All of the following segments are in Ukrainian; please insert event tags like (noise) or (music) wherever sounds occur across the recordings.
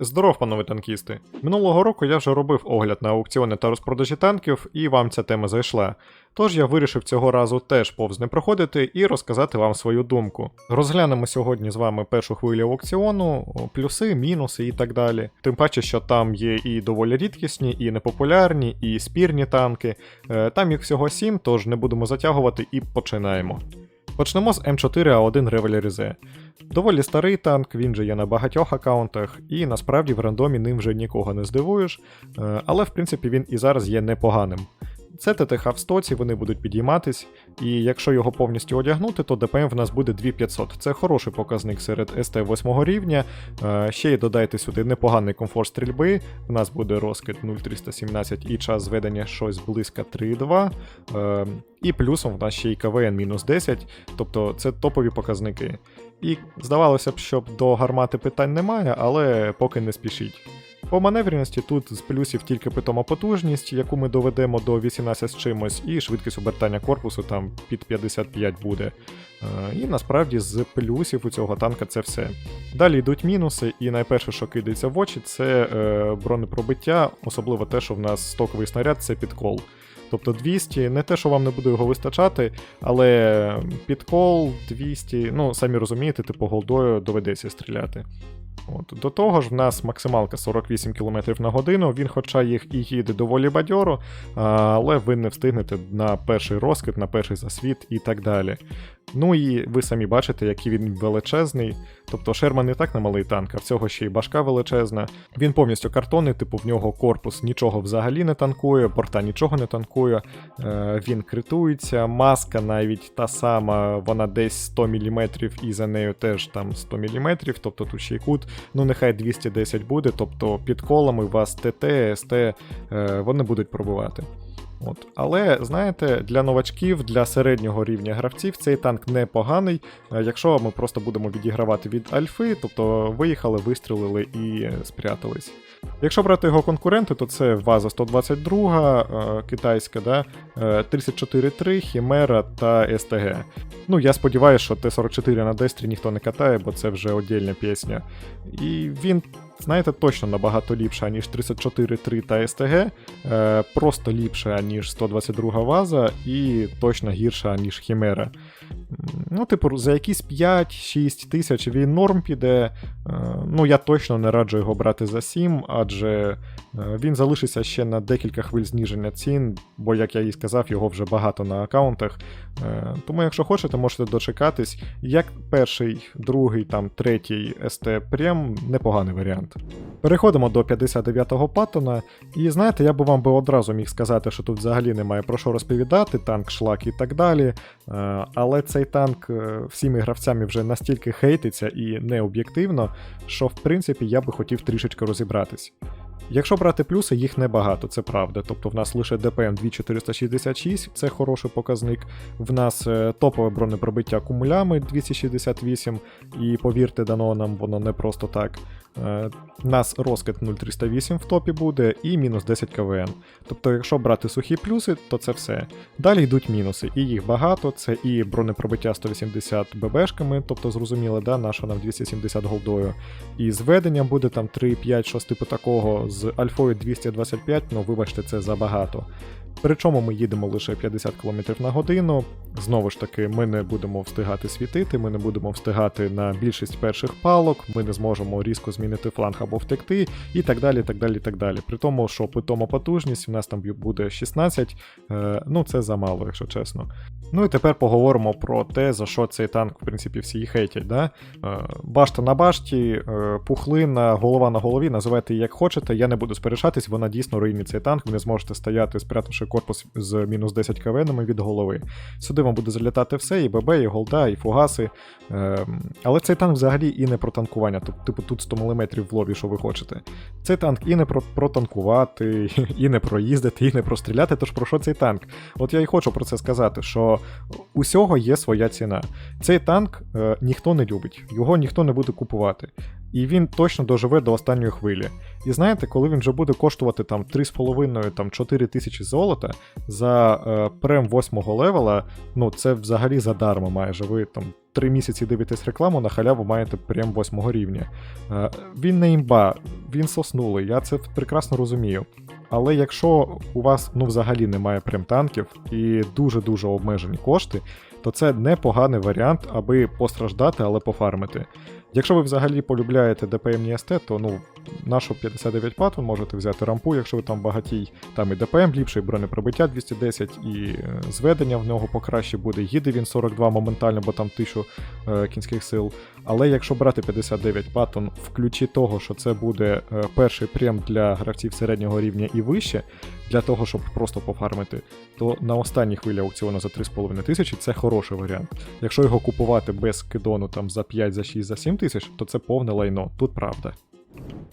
Здоров, панове танкісти! Минулого року я вже робив огляд на аукціони та розпродажі танків, і вам ця тема зайшла. Тож я вирішив цього разу теж повз не проходити і розказати вам свою думку. Розглянемо сьогодні з вами першу хвилю аукціону, плюси, мінуси і так далі. Тим паче, що там є і доволі рідкісні, і непопулярні, і спірні танки. Е, Там їх всього сім, тож не будемо затягувати і починаємо. Почнемо з М4А1 Revalier Доволі старий танк, він же є на багатьох аккаунтах, і насправді в рандомі ним вже нікого не здивуєш, е, але в принципі він і зараз є непоганим. Це ТТХ в стоці, вони будуть підійматись, і якщо його повністю одягнути, то ДПМ в нас буде 2500. Це хороший показник серед СТ 8 рівня. Е, Ще й додайте сюди непоганий комфорт стрільби. В нас буде розкид 0,317 і час зведення щось близько 3,2. Е, І плюсом в нас ще й КВН мінус 10, тобто це топові показники. І здавалося б, що до гармати питань немає, але поки не спішіть. По маневреності тут з плюсів тільки питома потужність, яку ми доведемо до 18 з чимось, і швидкість обертання корпусу там під 55 буде. Е, І насправді з плюсів у цього танка це все. Далі йдуть мінуси, і найперше, що кидається в очі, це е, бронепробиття, особливо те, що в нас стоковий снаряд це підкол. Тобто 200, не те, що вам не буде його вистачати, але підкол 200, ну самі розумієте, типу голдою доведеться стріляти. От. До того ж, в нас максималка 48 км на годину, він, хоча їх і їде доволі бадьоро, але ви не встигнете на перший розкид, на перший засвіт і так далі. Ну і ви самі бачите, який він величезний. Тобто Шерман не так на малий танк, а в цього ще й башка величезна. Він повністю картонний, типу в нього корпус нічого взагалі не танкує, борта нічого не танкує, е, він критується, маска навіть та сама, вона десь 100 мм і за нею теж там 100 мм, тобто тут ще й кут, ну нехай 210 буде, тобто під колами вас ТТ, СТ, е, вони будуть пробивати. От. Але знаєте, для новачків, для середнього рівня гравців цей танк непоганий, е, якщо ми просто будемо відігравати від альфи, тобто виїхали, вистрілили і спрятались. Якщо брати його конкуренти, то це Ваза 122, е, китайська, да? е, 34.3, Хімера та СТГ. Ну, я сподіваюся, що Т-44 на Дестрі ніхто не катає, бо це вже отдільна пісня. І він, знаєте, точно набагато ліпше, ніж 34.3 та СТГ, е, просто ліпше, ніж 122 Ваза, і точно гірша, ніж Хімера. Ну, типу, за якісь 5-6 тисяч він норм піде. Е, Ну, я точно не раджу його брати за 7, адже е, він залишиться ще на декілька хвиль зніження цін, бо, як я і сказав, його вже багато на аккаунтах. Е, Тому, якщо хочете, можете дочекатись. Як перший, другий, там, третій СТ Прем непоганий варіант. Переходимо до 59-го паттона, і знаєте, я би вам би одразу міг сказати, що тут взагалі немає про що розповідати, танк, шлак і так далі. Е, Але цей танк е, всіми гравцями вже настільки хейтиться і необ'єктивно, що в принципі я би хотів трішечки розібратись. Якщо брати плюси, їх небагато, це правда. Тобто в нас лише ДПМ 2466, це хороший показник. В нас е, топове бронепробиття кумулями 268, і повірте, дано нам воно не просто так. Е, У нас розкид 0308 в топі буде і мінус 10 КВН. Тобто, якщо брати сухі плюси, то це все. Далі йдуть мінуси, і їх багато. Це і бронепробиття 180 ББшками, тобто зрозуміло, да, наша нам 270 голдою. І зведення буде там 3, 5, 6 типу такого з альфою 225, ну вибачте, це забагато. Причому ми їдемо лише 50 км на годину. Знову ж таки, ми не будемо встигати світити, ми не будемо встигати на більшість перших палок, ми не зможемо різко змінити фланг або втекти, і так далі. так далі, так далі. При тому, що питома потужність в нас там буде 16, е, ну це замало, якщо чесно. Ну і тепер поговоримо про те, за що цей танк, в принципі, всі хейтять. Да? Е, башта на башті, е, пухлина, голова на голові, називайте як хочете. Я не буду сперечатись, вона дійсно руйнує цей танк. Ви не зможете стояти, спрятавши корпус з мінус 10 КВНами від голови. Сюди вам буде залітати все, і ББ, і голда, і фугаси. Е, але цей танк взагалі і не про танкування. Тобто, типу, тут 100 мм в лобі, що ви хочете. Цей танк і не про протанкувати, (laughs) і не проїздити, і не простріляти. Тож про що цей танк? От я і хочу про це сказати, що усього є своя ціна. Цей танк е, ніхто не любить, його ніхто не буде купувати. І він точно доживе до останньої хвилі. І знаєте, коли він вже буде коштувати там 3,5-4 тисячі золота за е, прем 8 левела, ну це взагалі задарма майже. Ви там 3 місяці дивитесь рекламу, на халяву маєте прям 8 рівня. Е, Він не імба, він соснулий, я це прекрасно розумію. Але якщо у вас ну взагалі немає прем танків і дуже-дуже обмежені кошти, то це непоганий варіант, аби постраждати, але пофармити. Якщо ви взагалі полюбляєте ДПМ СТ, то ну, нашу 59 пат можете взяти рампу, якщо ви там багатій, там і ДПМ ліпший, бронепробиття 210, і е, зведення в нього покраще буде. Їде він 42 моментально, бо там 1000 е, кінських сил. Але якщо брати 59 паттон в ключі того, що це буде е, перший прем для гравців середнього рівня і вище, для того, щоб просто пофармити, то на останній хвилі аукціону за 3,5 тисячі це хороший варіант. Якщо його купувати без кидону там за 5, за 6, за 7 тисяч, то це повне лайно, тут правда.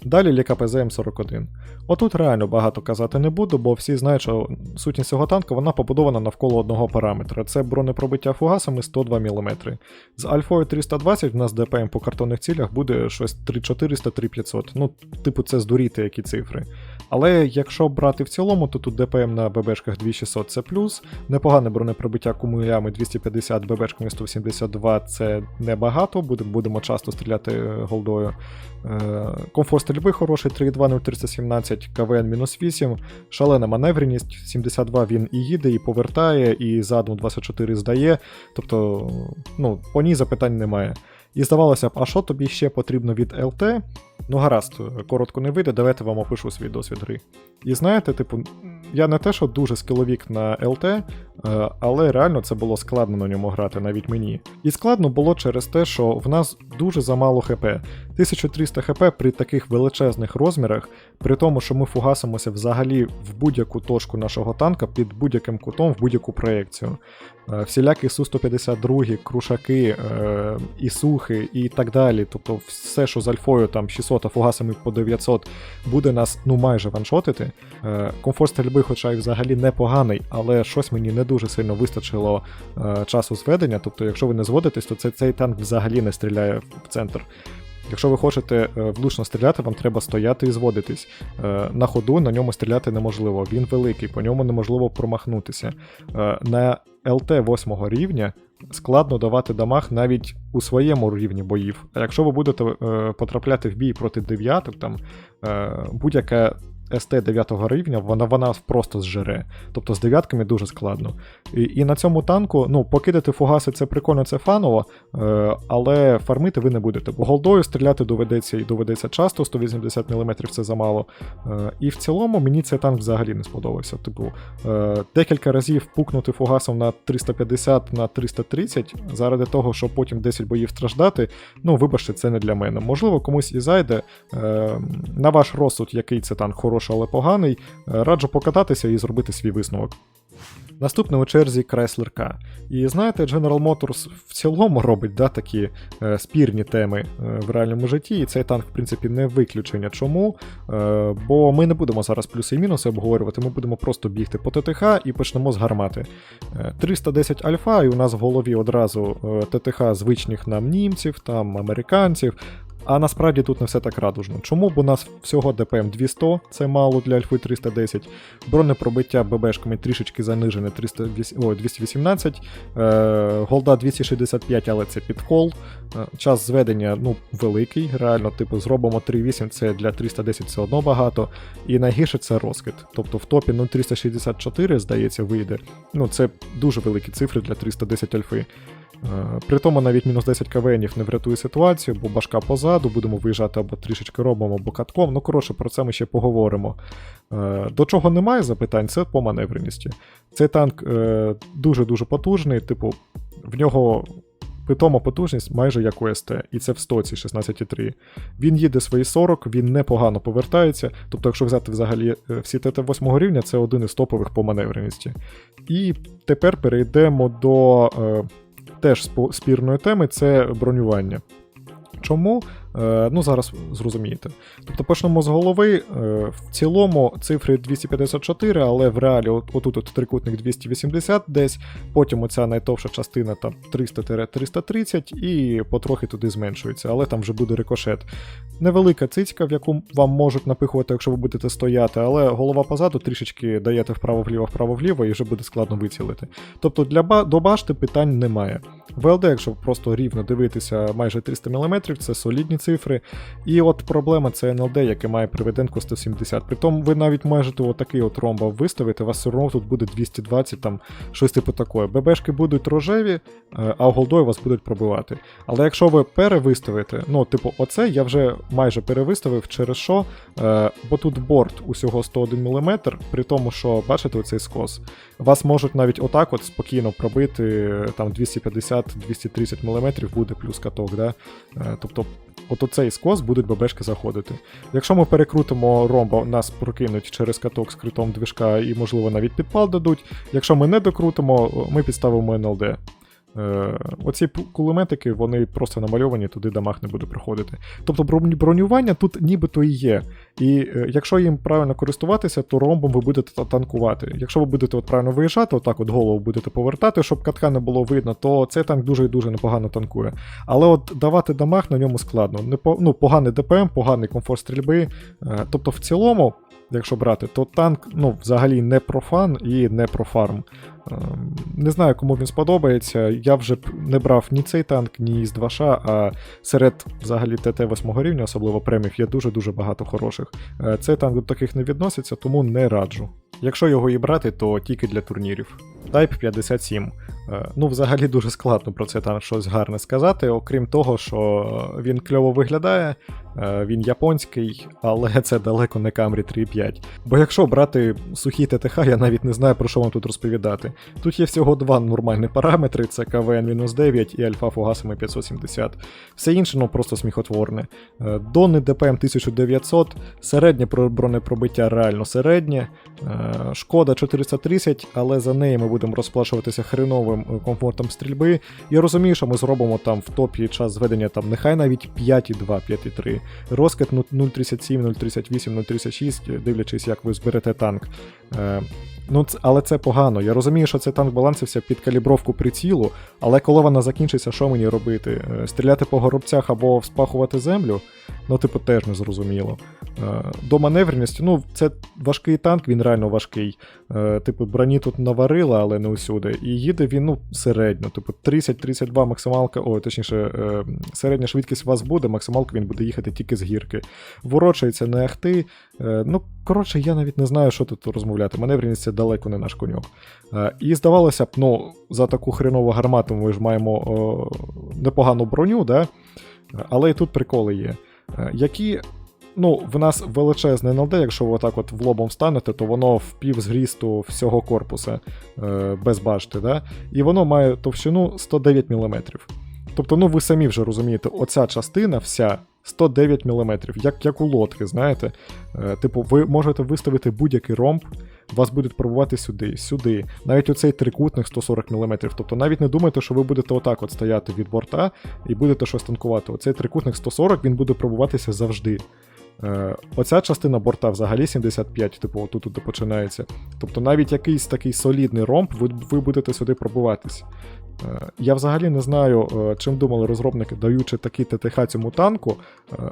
Далі ЛКПЗ М41. Отут реально багато казати не буду, бо всі знають, що сутність цього танка вона побудована навколо одного параметра. Це бронепробиття фугасами 102 мм. З альфою 320 в нас ДПМ по картонних цілях буде щось 3400-3500. Ну, типу, це здуріти які цифри. Але якщо брати в цілому, то тут ДПМ на ББшках 2600 це плюс. Непогане бронепробиття кумулями 250, ББшками 172 це небагато, будемо часто стріляти е, голдою. Комфорт стрільби хороший, 3.2 0317, КВН мінус 8, шалена маневреність, 72 він і їде, і повертає, і задум 24 здає. Тобто, ну, по ній запитань немає. І здавалося б, а що тобі ще потрібно від ЛТ? Ну, гаразд, коротко не вийде, давайте вам опишу свій досвід гри. І знаєте, типу, я не те, що дуже скіловік на ЛТ, е, але реально це було складно на ньому грати, навіть мені. І складно було через те, що в нас дуже замало ХП. 1300 ХП при таких величезних розмірах, при тому, що ми фугасимося взагалі в будь-яку точку нашого танка під будь-яким кутом в будь-яку проекцію. Е, всілякі Су-152, крушаки, е, ісухи і так далі. Тобто все, що з альфою там 600, а фугасами по 900, буде нас ну майже ваншотити. Е, комфорт стрільби, хоча й взагалі непоганий, але щось мені не дуже сильно вистачило часу зведення. Тобто, якщо ви не зводитесь, то цей танк взагалі не стріляє в центр. Якщо ви хочете влучно стріляти, вам треба стояти і зводитись. На ходу на ньому стріляти неможливо. Він великий, по ньому неможливо промахнутися. На ЛТ 8 рівня складно давати дамаг навіть у своєму рівні боїв. А якщо ви будете е, потрапляти в бій проти дев'яток, там е, будь-яка СТ 9 рівня, вона вона просто зжере. Тобто з дев'ятками дуже складно. І і на цьому танку, ну, покидати фугаси це прикольно, це фаново, е, але фармити ви не будете. Бо голдою стріляти доведеться і доведеться часто, 180 мм це замало. Е, і в цілому мені цей танк взагалі не сподобався. Типу, е, декілька разів пукнути фугасом на 350 на 330 заради того, щоб потім 10 боїв страждати. Ну, вибачте, це не для мене. Можливо, комусь і зайде. Е, на ваш розсуд, який це танк хороший хороший, але поганий, е, раджу покататися і зробити свій висновок. Наступний у черзі Chrysler K. І знаєте, General Motors в цілому робить да, такі е, спірні теми е, в реальному житті, і цей танк, в принципі, не виключення. Чому? Е, бо ми не будемо зараз плюси і мінуси обговорювати, ми будемо просто бігти по ТТХ і почнемо з гармати. 310 альфа, і у нас в голові одразу е, ТТХ звичних нам німців, там американців, а насправді тут не все так радужно. Чому? Бо у нас всього ДПМ 200, це мало для Альфи 310, бронепробиття ББшками трішечки занижене 300, о, 218, е, голда 265, але це підкол. Е, час зведення ну, великий, реально, типу, зробимо 3.8, це для 310 все одно багато. І найгірше це розкид. Тобто в топі ну, 364, здається, вийде. Ну, Це дуже великі цифри для 310 альфи. Е, при тому навіть мінус 10 КВНів не врятує ситуацію, бо башка позаду, будемо виїжджати або трішечки робимо, або катком. Ну, коротше, про це ми ще поговоримо. Е, до чого немає запитань, це по маневреності. Цей танк е, дуже-дуже потужний, типу, в нього. Питома потужність майже як у СТ, і це в стоці 16,3. Він їде свої 40, він непогано повертається. Тобто, якщо взяти взагалі всі ТТ 8 рівня, це один із топових по маневреності. І тепер перейдемо до теж спірної теми це бронювання. Чому? Е, ну, зараз зрозумієте. Тобто почнемо з голови. Е, в цілому цифри 254, але в реалі от, отут от трикутник 280 десь, потім оця найтовша частина там 300-330 і потрохи туди зменшується, але там вже буде рикошет. Невелика цицька, в яку вам можуть напихувати, якщо ви будете стояти, але голова позаду трішечки даєте вправо-вліво, вправо-вліво і вже буде складно вицілити. Тобто для до башти питань немає. ВЛД, якщо просто рівно дивитися майже 300 мм, це солідні цифри. І от проблема це НЛД, яке має приведенку 170. Притом ви навіть можете отакий от ромба виставити, у вас все одно тут буде 220, там щось типу такое. ББшки будуть рожеві, е, а голдою вас будуть пробивати. Але якщо ви перевиставите, ну, типу, оце я вже майже перевиставив через що, е, бо тут борт усього 101 мм, при тому, що бачите оцей скос. Вас можуть навіть отак от спокійно пробити е, там 250-230 мм буде плюс каток. Да? Тобто, от оцей скос будуть ББшки заходити. Якщо ми перекрутимо ромба, нас прокинуть через каток з критом движка і, можливо, навіть підпал дадуть. Якщо ми не докрутимо, ми підставимо НЛД. Е, оці кулеметики, вони просто намальовані, туди дамаг не буде проходити. Тобто бронювання тут нібито і є. І е, якщо їм правильно користуватися, то ромбом ви будете танкувати. Якщо ви будете от правильно виїжджати, отак от голову будете повертати, щоб катка не було видно, то цей танк дуже і дуже непогано танкує. Але от давати дамаг на ньому складно. Не ну, поганий ДПМ, поганий комфорт стрільби. Е, тобто, в цілому, якщо брати, то танк ну, взагалі не про фан і не про фарм. Ем, Не знаю, кому він сподобається. Я вже не брав ні цей танк, ні з 2Ш, а серед взагалі ТТ 8 рівня, особливо премів, є дуже-дуже багато хороших. Е, Це танк до таких не відноситься, тому не раджу. Якщо його і брати, то тільки для турнірів. Type 57. Е, Ну, взагалі дуже складно про цей танк щось гарне сказати, окрім того, що він кльово виглядає, е, він японський, але (laughs) це далеко не Camry 3.5. Бо якщо брати сухі ТТХ, я навіть не знаю про що вам тут розповідати. Тут є всього два нормальні параметри: це КВН-9 і альфа фугасами 570. Все інше ну просто сміхотворне. Дони ДПМ 1900, середнє бронепробиття реально середнє. Е, Шкода 430, але за неї ми будемо розплачуватися хреновим е, комфортом стрільби. Я розумію, що ми зробимо там в топі час зведення там нехай навіть 5,2, 5,3. Розкид ну, 0,37, 0,38, 0,36, дивлячись, як ви зберете танк. Е, Ну, але це погано. Я розумію, що цей танк балансився під калібровку прицілу, але коли вона закінчиться, що мені робити? Е, Стріляти по горобцях або вспахувати землю? Ну, типу, теж не зрозуміло. До маневреності, ну, це важкий танк, він реально важкий. Типу, броні тут наварила, але не усюди. І їде він, ну, середньо. Типу, 30-32 максималка, ой, точніше, е, середня швидкість у вас буде, максималка він буде їхати тільки з гірки. Ворочається на ахти. Е, Ну, коротше, я навіть не знаю, що тут розмовляти. Маневреність це далеко не наш коньок. Е, І здавалося б, ну, за таку хренову гармату ми ж маємо о, непогану броню, да? Але і тут приколи є. Які. Ну, в нас величезне НЛД, якщо ви отак от в лобом станете, то воно в пів зрісту всього корпуса е, без башти, да? і воно має товщину 109 мм. Тобто, ну ви самі вже розумієте, оця частина вся 109 мм, як, як у лодки, знаєте. Е, типу, ви можете виставити будь-який ромб, вас будуть пробувати сюди, сюди. Навіть оцей трикутник 140 мм. Тобто навіть не думайте, що ви будете отак от стояти від борта і будете щось танкувати. Оцей трикутник 140 він буде пробуватися завжди. Е, Оця частина борта взагалі 75, типу, отут починається. Тобто навіть якийсь такий солідний ромб, ви, ви будете сюди пробуватись. Е, Я взагалі не знаю, е, чим думали розробники, даючи такий ТТХ цьому танку.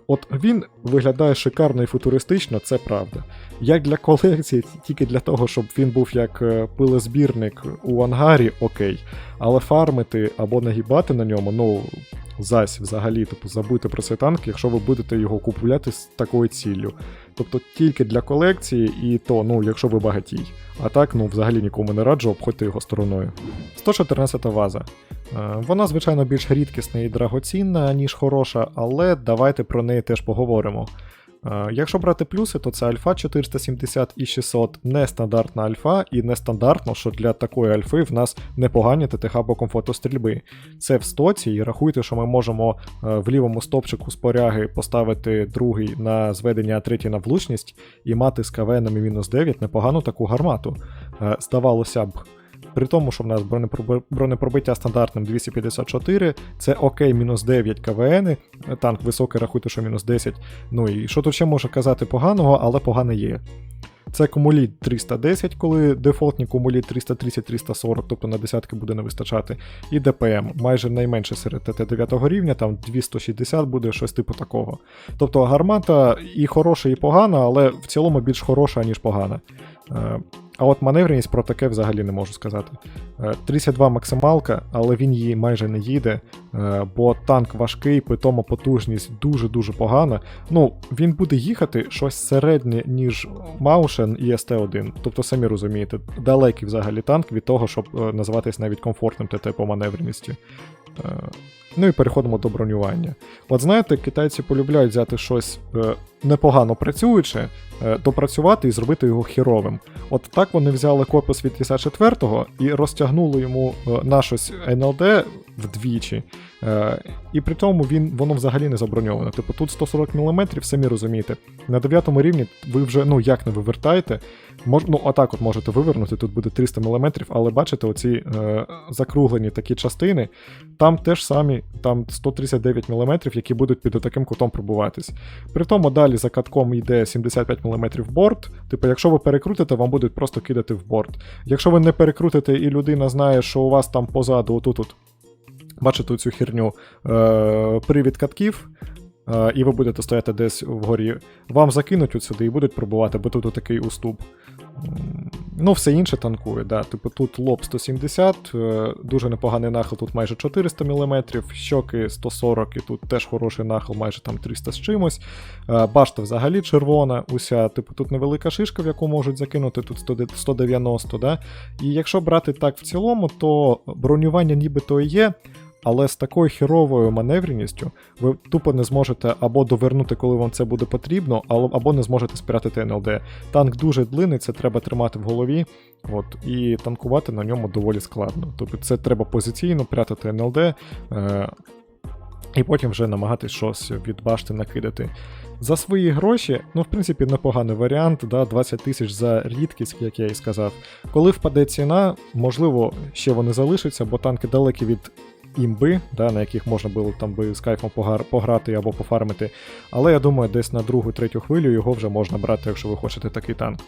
От він виглядає шикарно і футуристично, це правда. Як для колекції, тільки для того, щоб він був як пилозбірник у ангарі, окей. Але фармити або нагибати на ньому, ну. Зась, взагалі, типу, забути про цей танк, якщо ви будете його купувати з такою ціллю. Тобто тільки для колекції, і то, ну, якщо ви багатій. А так, ну, взагалі нікому не раджу, обходьте його стороною. 114 ваза. Е, Вона, звичайно, більш рідкісна і драгоцінна, ніж хороша, але давайте про неї теж поговоримо. Е, Якщо брати плюси, то це альфа 470 і 600 нестандартна альфа, і нестандартно, що для такої альфи в нас непогані ТТХ по комфорту стрільби. Це в стоці, і рахуйте, що ми можемо е, в лівому стопчику споряги поставити другий на зведення, а третій на влучність, і мати з КВНами мінус 9 непогану таку гармату. Е, Здавалося б. При тому, що в нас бронепробиття стандартним 254, це окей, мінус 9 КВН, танк високий, рахуйте, що мінус 10. Ну і що тут ще можу казати поганого, але погане є. Це кумуліт 310, коли дефолтні кумуліт 330-340, тобто на десятки буде не вистачати. І ДПМ майже найменше серед ТТ 9 рівня, там 260 буде щось типу такого. Тобто гармата і хороша, і погана, але в цілому більш хороша, ніж погана. Е, А от маневреність про таке взагалі не можу сказати. Е, 32 максималка, але він її майже не їде, е, бо танк важкий, при тому потужність дуже-дуже погана. Ну, він буде їхати щось середнє, ніж Маушен і СТ-1. Тобто, самі розумієте, далекий взагалі танк від того, щоб е, називатись навіть комфортним ТТ по маневреності. Е, Ну і переходимо до бронювання. От знаєте, китайці полюбляють взяти щось е, непогано працююче, е, допрацювати і зробити його хіровим. От так вони взяли корпус від 54-го і розтягнули йому е, на щось НЛД вдвічі. Е, і при тому він, воно взагалі не заброньоване. Типу тут 140 мм, самі розумієте. На 9 рівні ви вже ну як не вивертаєте. Мож, ну, отак от можете вивернути, тут буде 300 мм, але бачите, оці е, закруглені такі частини, там теж самі там 139 мм, які будуть під таким кутом пробуватись. При тому далі за катком йде 75 мм борт. Типу, якщо ви перекрутите, вам будуть просто кидати в борт. Якщо ви не перекрутите і людина знає, що у вас там позаду, отут, от, бачите цю херню, е, привід катків. е, І ви будете стояти десь вгорі. Вам закинуть от сюди і будуть пробувати, бо тут такий уступ. Ну, все інше танкує, да. Типу тут лоб 170, е, дуже непоганий нахил, тут майже 400 мм, щоки 140, і тут теж хороший нахил, майже там 300 з чимось. Е, Башта взагалі червона, уся, типу, тут невелика шишка, в яку можуть закинути, тут 190, да. І якщо брати так в цілому, то бронювання нібито і є. Але з такою херовою маневреністю ви тупо не зможете або довернути, коли вам це буде потрібно, або не зможете спрятати НЛД. Танк дуже длинний, це треба тримати в голові. От, і танкувати на ньому доволі складно. Тобто це треба позиційно прятати НЛД, е, і потім вже намагатись щось від башти накидати. За свої гроші, ну, в принципі, непоганий варіант, да, 20 тисяч за рідкість, як я і сказав. Коли впаде ціна, можливо, ще вони залишаться, бо танки далекі від імби, да, на яких можна було там би з кайфом пограти або пофармити. Але я думаю, десь на другу-третю хвилю його вже можна брати, якщо ви хочете такий танк.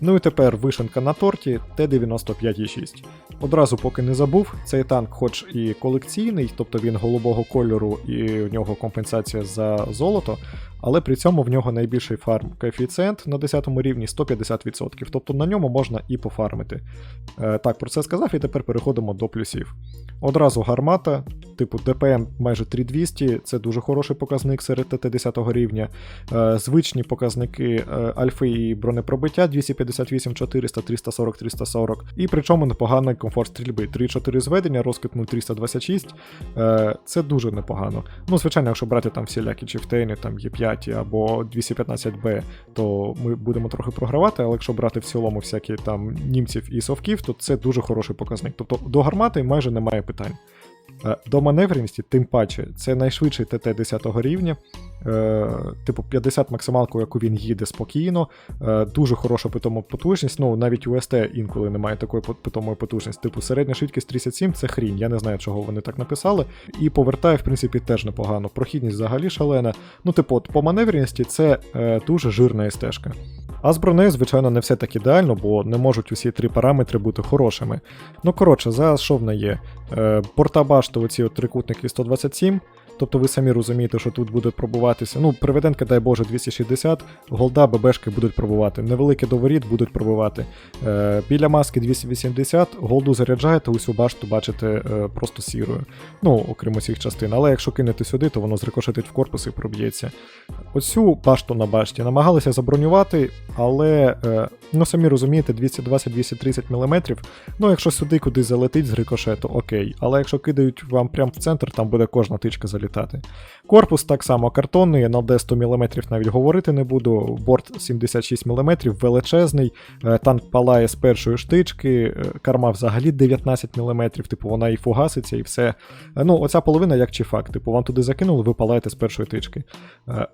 Ну і тепер вишенка на торті Т-95Е6. Одразу поки не забув, цей танк, хоч і колекційний, тобто він голубого кольору і у нього компенсація за золото, але при цьому в нього найбільший фарм коефіцієнт на 10 рівні 150%, тобто на ньому можна і пофармити. Е, так, про це сказав, і тепер переходимо до плюсів. Одразу гармата, типу ДПМ майже 3200, це дуже хороший показник серед ТТ 10 рівня. Е, звичні показники е, альфи і бронепробиття 258 400, 340, 340. І причому непоганий комфорт стрільби. 3-4 зведення, розкид 0,326. Е, це дуже непогано. Ну, звичайно, якщо брати там всілякі чифтейни, там Є5 або 215Б, то ми будемо трохи програвати, але якщо брати в цілому всякі там німців і совків, то це дуже хороший показник. Тобто до гармати майже немає питань. Е, До маневреності, тим паче, це найшвидший ТТ 10 рівня. Е, типу 50 максималку, яку він їде спокійно, е, дуже хороша питома потужність. Ну, навіть у СТ інколи немає такої питомої потужності. Типу, середня швидкість 37 це хрінь. Я не знаю, чого вони так написали. І повертає, в принципі, теж непогано. Прохідність взагалі шалена. Ну, типу, от по маневреності це дуже жирна стежка. А з бронею, звичайно, не все так ідеально, бо не можуть усі три параметри бути хорошими. Ну, коротше, зараз що в неї? Е, борта башти, оці от трикутники 127. Тобто ви самі розумієте, що тут буде пробуватися. Ну, приведенка, дай Боже, 260, голда, ББшки будуть пробувати. Невеликі доворіт будуть пробувати. Е, біля маски 280, голду заряджаєте, усю башту бачите е, просто сірою. Ну, окрім усіх частин. Але якщо кинете сюди, то воно зрикошетить в корпус і проб'ється. Оцю башту на башті намагалися забронювати, але, е, ну самі розумієте, 220-230 мм. Ну, якщо сюди кудись залетить з рикошету, окей. Але якщо кидають вам прямо в центр, там буде кожна тичка залітати. Літати. Корпус так само картонний, НЛД 100 мм навіть говорити не буду. Борт 76 мм, величезний, е, танк палає з першої штички, е, карма взагалі 19 мм, типу вона і фугаситься, і все. Е, Ну, оця половина як чифак. Типу, вам туди закинули, ви палаєте з першої тички.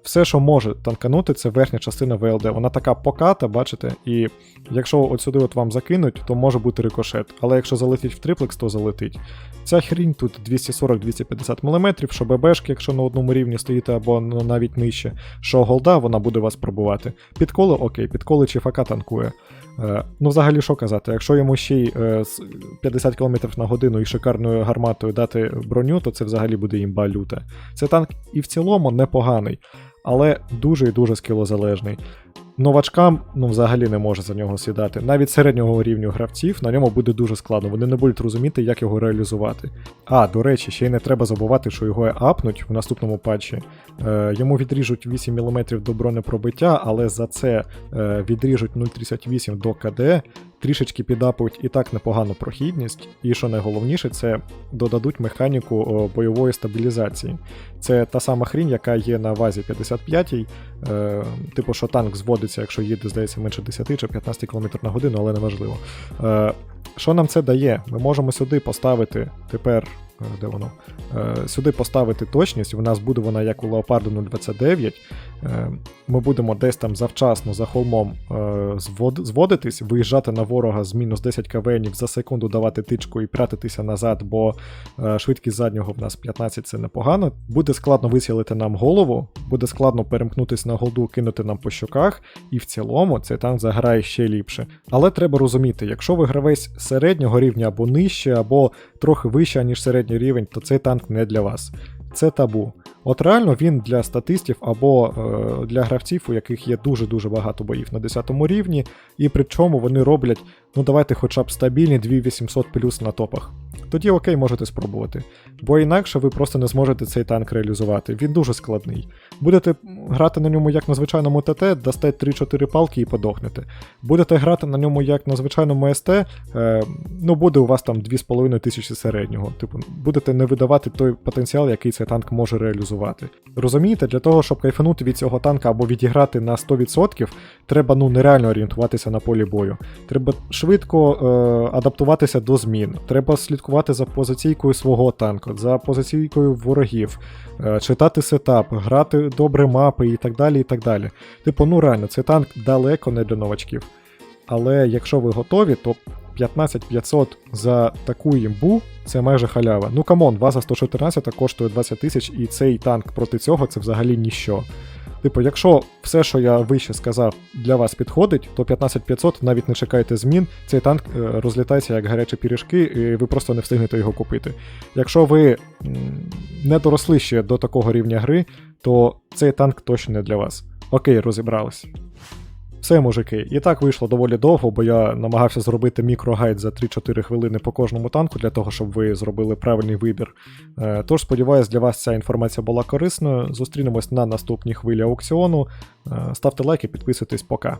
Все, що може танканути, це верхня частина ВЛД. Вона така поката, бачите, і якщо от сюди от вам закинуть, то може бути рикошет. Але якщо залетить в триплекс, то залетить. Ця хрінь тут 240-250 мм, що ББшки, якщо на одному рівні стоїте або ну, навіть нижче, що голда, вона буде вас пробувати. Підколи окей, підколи чи фака танкує. Е, ну, взагалі, що казати, якщо йому ще й е, 50 км на годину і шикарною гарматою дати броню, то це взагалі буде імба люта. Це танк і в цілому непоганий, але дуже і дуже скілозалежний. Новачкам ну, взагалі не може за нього сідати. Навіть середнього рівню гравців на ньому буде дуже складно, вони не будуть розуміти, як його реалізувати. А, до речі, ще й не треба забувати, що його апнуть в наступному патчі. Е, йому відріжуть 8 мм до бронепробиття, але за це е, відріжуть 0,38 до КД, трішечки підапують і так непогану прохідність. І що найголовніше, це додадуть механіку бойової стабілізації. Це та сама хрінь, яка є на вазі 55 е, типу, що танк зводиться, якщо їде, здається, менше 10 чи 15 км на годину, але неважливо. Е, що нам це дає? Ми можемо сюди поставити тепер. е, Де воно? Сюди поставити точність, у нас буде вона як у Леопарду 029. Е, ми будемо десь там завчасно за холмом е, зводитись, виїжджати на ворога з мінус 10 квнів за секунду давати тичку і прятатися назад, бо е, швидкість заднього в нас 15 це непогано. Буде складно вицілити нам голову, буде складно перемкнутися на голду, кинути нам по щоках, і в цілому цей танк заграє ще ліпше. Але треба розуміти, якщо ви гравець середнього рівня або нижче, або трохи вище, ніж середній рівень, то цей танк не для вас. Це табу. От реально він для статистів або е, для гравців, у яких є дуже-дуже багато боїв на 10 рівні, і при чому вони роблять, ну давайте хоча б стабільні 2800 плюс на топах. Тоді окей, можете спробувати. Бо інакше ви просто не зможете цей танк реалізувати. Він дуже складний. Будете грати на ньому як на звичайному ТТ, дасте 3-4 палки і подохнете. Будете грати на ньому як на звичайному СТ, е, ну буде у вас там 2,5 тисячі середнього. Типу, будете не видавати той потенціал, який цей танк може реалізувати. Розумієте, для того, щоб кайфанути від цього танка або відіграти на 100%, треба ну нереально орієнтуватися на полі бою. Треба швидко е, адаптуватися до змін. Треба слідкувати за позиційкою свого танку, за позиційкою ворогів, е, читати сетап, грати добре мапи і так далі. і так далі. Типу, ну реально, цей танк далеко не для новачків. Але якщо ви готові, то 15500 за таку імбу це майже халява. Ну камон, ваза 114 коштує 20 тисяч, і цей танк проти цього це взагалі ніщо. Типу, якщо все, що я вище сказав, для вас підходить, то 15500 навіть не чекайте змін, цей танк е, розлітається як гарячі пірішки, і ви просто не встигнете його купити. Якщо ви не доросли ще до такого рівня гри, то цей танк точно не для вас. Окей, розібрались. Все, мужики, і так вийшло доволі довго, бо я намагався зробити мікрогайд за 3-4 хвилини по кожному танку для того, щоб ви зробили правильний вибір. Е, Тож, сподіваюсь, для вас ця інформація була корисною. Зустрінемось на наступній хвилі аукціону. Е, Ставте лайки, підписуйтесь, пока.